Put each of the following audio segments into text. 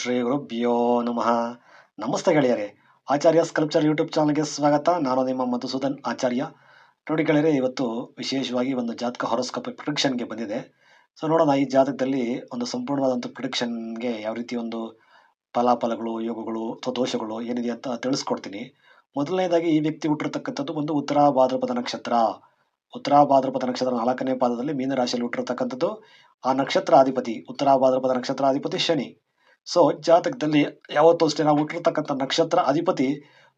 ಶ್ರೀ ಗುರುಭ್ಯೋ ನಮಃ. ನಮಸ್ತೆ ಗೆಳೆಯರೆ, ಆಚಾರ್ಯ ಸ್ಕಲ್ಪ್ಚರ್ ಯೂಟ್ಯೂಬ್ ಚಾನಲ್ಗೆ ಸ್ವಾಗತ. ನಾನು ನಿಮ್ಮ ಮಧುಸೂದನ್ ಆಚಾರ್ಯ. ನೋಡಿ ಗೆಳೆಯರೆ, ಇವತ್ತು ವಿಶೇಷವಾಗಿ ಒಂದು ಜಾತಕ ಹೊರಸ್ಕೋಪ್ ಪ್ರಿಡಿಕ್ಷನ್ಗೆ ಬಂದಿದೆ. ಸೊ ನೋಡೋಣ, ಈ ಜಾತಕದಲ್ಲಿ ಒಂದು ಸಂಪೂರ್ಣವಾದಂಥ ಪ್ರಿಡಿಕ್ಷನ್ಗೆ ಯಾವ ರೀತಿ ಒಂದು ಫಲಾಫಲಗಳು, ಯೋಗಗಳು ಅಥವಾ ದೋಷಗಳು ಏನಿದೆ ಅಂತ ತಿಳಿಸ್ಕೊಡ್ತೀನಿ. ಮೊದಲನೇದಾಗಿ, ಈ ವ್ಯಕ್ತಿ ಹುಟ್ಟಿರ್ತಕ್ಕಂಥದ್ದು ಒಂದು ಉತ್ತರ ಭಾದ್ರಪದ ನಕ್ಷತ್ರ. ಉತ್ತರ ಭಾದ್ರಪದ ನಕ್ಷತ್ರ ನಾಲ್ಕನೇ ಪಾದದಲ್ಲಿ ಮೀನರಾಶಿಯಲ್ಲಿ ಹುಟ್ಟಿರತಕ್ಕಂಥದ್ದು. ಆ ನಕ್ಷತ್ರ ಅಧಿಪತಿ ಉತ್ತರ ಭಾದ್ರಪದ ನಕ್ಷತ್ರ ಅಧಿಪತಿ ಶನಿ. ಸೊ, ಜಾತಕದಲ್ಲಿ ಯಾವತ್ತೂ ಅಷ್ಟೇ ನಾವು ಹುಟ್ಟಿರ್ತಕ್ಕಂಥ ನಕ್ಷತ್ರ ಅಧಿಪತಿ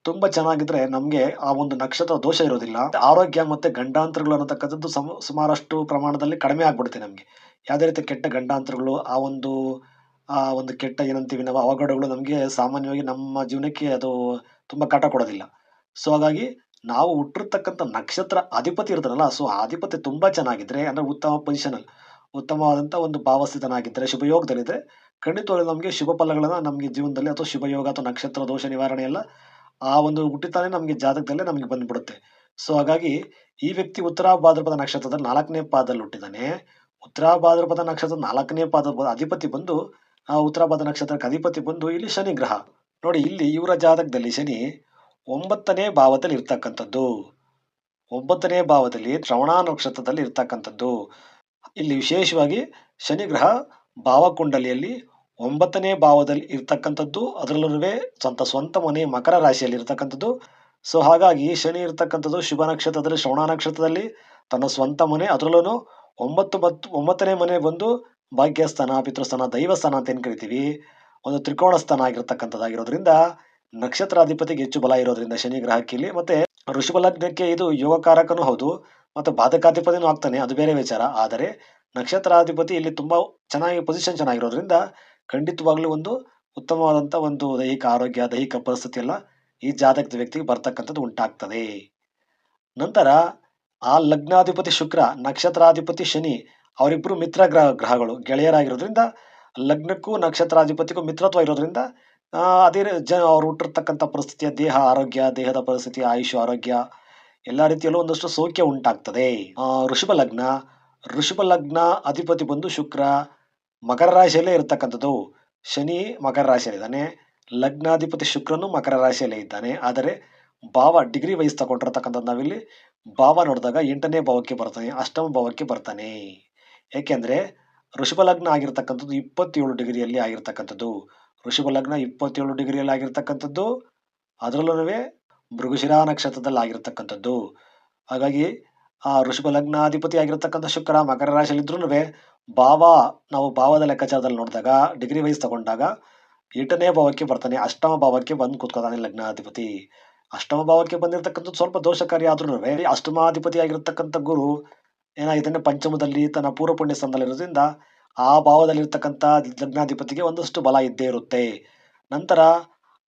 ತುಂಬ ಚೆನ್ನಾಗಿದ್ರೆ ನಮಗೆ ಆ ಒಂದು ನಕ್ಷತ್ರ ದೋಷ ಇರೋದಿಲ್ಲ. ಆರೋಗ್ಯ ಮತ್ತೆ ಗಂಡಾಂತರಗಳು ಅನ್ನತಕ್ಕಂಥದ್ದು ಸಮ, ಸುಮಾರಷ್ಟು ಪ್ರಮಾಣದಲ್ಲಿ ಕಡಿಮೆ ಆಗ್ಬಿಡುತ್ತೆ ನಮಗೆ. ಯಾವುದೇ ರೀತಿ ಕೆಟ್ಟ ಗಂಡಾಂತರಗಳು, ಆ ಒಂದು ಆ ಒಂದು ಕೆಟ್ಟ ಏನಂತೀವಿ ನಾವು, ಅವಘಡಗಳು ನಮಗೆ ಸಾಮಾನ್ಯವಾಗಿ ನಮ್ಮ ಜೀವನಕ್ಕೆ ಅದು ತುಂಬ ಕಾಟ ಕೊಡೋದಿಲ್ಲ. ಸೊ, ಹಾಗಾಗಿ ನಾವು ಹುಟ್ಟಿರ್ತಕ್ಕಂಥ ನಕ್ಷತ್ರ ಅಧಿಪತಿ ಇರ್ತಾರಲ್ಲ, ಸೊ, ಆ ಅಧಿಪತಿ ತುಂಬಾ ಚೆನ್ನಾಗಿದ್ರೆ, ಅಂದ್ರೆ ಉತ್ತಮ ಪೊಸಿಷನ್ ಅಲ್ಲಿ ಉತ್ತಮವಾದಂಥ ಒಂದು ಭಾವಸ್ಥಿತನಾಗಿದ್ದರೆ ಶುಭಯೋಗದಲ್ಲಿದ್ದರೆ ಖಂಡಿತವಾಗ್ಲೂ ನಮಗೆ ಶುಭ ಫಲಗಳನ್ನು ನಮಗೆ ಜೀವನದಲ್ಲಿ ಅಥವಾ ಶುಭಯೋಗ ಅಥವಾ ನಕ್ಷತ್ರ ದೋಷ ನಿವಾರಣೆ ಎಲ್ಲ ಆ ಒಂದು ಹುಟ್ಟಿತಾನೆ ನಮಗೆ ಜಾತಕದಲ್ಲೇ ನಮಗೆ ಬಂದ್ಬಿಡುತ್ತೆ. ಸೊ ಹಾಗಾಗಿ ಈ ವ್ಯಕ್ತಿ ಉತ್ತರ ಭಾದ್ರಪದ ನಕ್ಷತ್ರದ ನಾಲ್ಕನೇ ಪಾದದಲ್ಲಿ ಹುಟ್ಟಿದ್ದಾನೆ ಉತ್ತರ ಭಾದ್ರಪದ ನಕ್ಷತ್ರದ ನಾಲ್ಕನೇ ಪಾದ ಅಧಿಪತಿ ಬಂದು, ಆ ಉತ್ತರ ನಕ್ಷತ್ರಕ್ಕೆ ಅಧಿಪತಿ ಬಂದು ಇಲ್ಲಿ ಶನಿ ಗ್ರಹ. ನೋಡಿ, ಇಲ್ಲಿ ಇವರ ಜಾತಕದಲ್ಲಿ ಶನಿ ಒಂಬತ್ತನೇ ಭಾವದಲ್ಲಿ ಇರ್ತಕ್ಕಂಥದ್ದು. ಒಂಬತ್ತನೇ ಭಾವದಲ್ಲಿ ಶ್ರವಣ ನಕ್ಷತ್ರದಲ್ಲಿ ಇರ್ತಕ್ಕಂಥದ್ದು. ಇಲ್ಲಿ ವಿಶೇಷವಾಗಿ ಶನಿ ಗ್ರಹ ಭಾವಕುಂಡಲಿಯಲ್ಲಿ ಒಂಬತ್ತನೇ ಭಾವದಲ್ಲಿ ಇರ್ತಕ್ಕಂಥದ್ದು, ಅದರಲ್ಲೂ ಸ್ವಂತ ಸ್ವಂತ ಮನೆ ಮಕರ ರಾಶಿಯಲ್ಲಿ ಇರ್ತಕ್ಕಂಥದ್ದು. ಸೊ ಹಾಗಾಗಿ ಶನಿ ಇರ್ತಕ್ಕಂಥದ್ದು ಶುಭ ನಕ್ಷತ್ರದಲ್ಲಿ, ಶ್ರವಣ ನಕ್ಷತ್ರದಲ್ಲಿ ತನ್ನ ಸ್ವಂತ ಮನೆ ಅದರಲ್ಲೂ ಒಂಬತ್ತು ಮತ್ತು ಒಂಬತ್ತನೇ ಮನೆ ಬಂದು ಭಾಗ್ಯಸ್ಥಾನ, ಪಿತೃಸ್ಥಾನ, ದೈವಸ್ಥಾನ ಅಂತ ಏನು ಕರಿತೀವಿ? ಒಂದು ತ್ರಿಕೋಣ ಸ್ಥಾನ ಆಗಿರತಕ್ಕಂಥದ್ದಾಗಿರೋದ್ರಿಂದ ನಕ್ಷತ್ರಾಧಿಪತಿಗೆ ಹೆಚ್ಚು ಬಲ ಇರೋದ್ರಿಂದ ಶನಿ ಗ್ರಹಕ್ಕೆ ಇಲ್ಲಿ ಮತ್ತೆ ಋಷಭ ಲಗ್ನಕ್ಕೆ ಇದು ಯೋಗಕಾರಕನೂ ಹೌದು, ಮತ್ತು ಬಾಧಕಾಧಿಪತಿನೂ ಆಗ್ತಾನೆ, ಅದು ಬೇರೆ ವಿಚಾರ. ಆದರೆ ನಕ್ಷತ್ರಾಧಿಪತಿ ಇಲ್ಲಿ ತುಂಬ ಚೆನ್ನಾಗಿ ಪೊಸಿಷನ್ ಚೆನ್ನಾಗಿರೋದ್ರಿಂದ ಖಂಡಿತವಾಗ್ಲೂ ಒಂದು ಉತ್ತಮವಾದಂಥ ಒಂದು ದೈಹಿಕ ಆರೋಗ್ಯ, ದೈಹಿಕ ಪರಿಸ್ಥಿತಿ ಎಲ್ಲ ಈ ಜಾತಕದ ವ್ಯಕ್ತಿಗೆ ಬರ್ತಕ್ಕಂಥದ್ದು ಉಂಟಾಗ್ತದೆ. ನಂತರ ಆ ಲಗ್ನಾಧಿಪತಿ ಶುಕ್ರ, ನಕ್ಷತ್ರಾಧಿಪತಿ ಶನಿ ಅವರಿಬ್ಬರು ಮಿತ್ರ ಗ್ರಹ, ಗ್ರಹಗಳು ಗೆಳೆಯರಾಗಿರೋದ್ರಿಂದ ಲಗ್ನಕ್ಕೂ ನಕ್ಷತ್ರಾಧಿಪತಿಗೂ ಮಿತ್ರತ್ವ ಇರೋದ್ರಿಂದ ಅದೇ ಜ, ಅವ್ರು ಹುಟ್ಟಿರ್ತಕ್ಕಂಥ ಪರಿಸ್ಥಿತಿಯ ದೇಹ ಆರೋಗ್ಯ, ದೇಹದ ಪರಿಸ್ಥಿತಿ, ಆಯುಷ್, ಆರೋಗ್ಯ ಎಲ್ಲ ರೀತಿಯಲ್ಲೂ ಒಂದಷ್ಟು ಸೌಖ್ಯ ಉಂಟಾಗ್ತದೆ. ಋಷಭ ಲಗ್ನ ಋಷಭ ಲಗ್ನ ಅಧಿಪತಿ ಬಂದು ಶುಕ್ರ ಮಕರ ರಾಶಿಯಲ್ಲೇ ಇರತಕ್ಕಂಥದ್ದು. ಶನಿ ಮಕರ ರಾಶಿಯಲ್ಲಿದ್ದಾನೆ ಲಗ್ನಾಧಿಪತಿ ಶುಕ್ರನು ಮಕರ ರಾಶಿಯಲ್ಲೇ ಇದ್ದಾನೆ. ಆದರೆ ಭಾವ ಡಿಗ್ರಿ ವೈಸ್ ತಗೊಂಡಿರ್ತಕ್ಕಂಥದ್ದು ನಾವಿಲ್ಲಿ. ಭಾವ ನೋಡಿದಾಗ ಎಂಟನೇ ಭಾವಕ್ಕೆ ಬರ್ತಾನೆ, ಅಷ್ಟಮ ಭಾವಕ್ಕೆ ಬರ್ತಾನೆ. ಏಕೆಂದರೆ ಲಗ್ನ ಆಗಿರ್ತಕ್ಕಂಥದ್ದು ಇಪ್ಪತ್ತೇಳು ಡಿಗ್ರಿಯಲ್ಲಿ ಆಗಿರ್ತಕ್ಕಂಥದ್ದು. ಲಗ್ನ ಇಪ್ಪತ್ತೇಳು ಡಿಗ್ರಿಯಲ್ಲಿ ಆಗಿರ್ತಕ್ಕಂಥದ್ದು. ಅದರಲ್ಲೂ ಮೃಗಶಿರಾ ನಕ್ಷತ್ರದಲ್ಲಿ ಆಗಿರ್ತಕ್ಕಂಥದ್ದು. ಹಾಗಾಗಿ ಆ ಋಷಭ ಲಗ್ನಾಧಿಪತಿ ಆಗಿರತಕ್ಕಂಥ ಶುಕ್ರ ಮಕರ ರಾಶಿಯಲ್ಲಿದ್ರೂ ಭಾವ, ನಾವು ಭಾವದ ಲೆಕ್ಕಾಚಾರದಲ್ಲಿ ನೋಡಿದಾಗ ಡಿಗ್ರಿ ವೈಸ್ ತಗೊಂಡಾಗ ಎಂಟನೇ ಭಾವಕ್ಕೆ ಬರ್ತಾನೆ, ಅಷ್ಟಮ ಭಾವಕ್ಕೆ ಬಂದು ಕೂತ್ಕೋತಾನೆ ಲಗ್ನಾಧಿಪತಿ. ಅಷ್ಟಮ ಭಾವಕ್ಕೆ ಬಂದಿರತಕ್ಕಂಥದ್ದು ಸ್ವಲ್ಪ ದೋಷಕಾರಿ ಆದ್ರೂ ಅಷ್ಟಮಾಧಿಪತಿ ಆಗಿರ್ತಕ್ಕಂಥ ಗುರು ಏನಾಗಿದ್ದಾನೆ, ಪಂಚಮದಲ್ಲಿ ತನ್ನ ಪೂರ್ವ ಪುಣ್ಯ ಸ್ಥಾನದಲ್ಲಿರೋದ್ರಿಂದ ಆ ಭಾವದಲ್ಲಿರ್ತಕ್ಕಂಥ ಲಗ್ನಾಧಿಪತಿಗೆ ಒಂದಷ್ಟು ಬಲ ಇದ್ದೇ ಇರುತ್ತೆ. ನಂತರ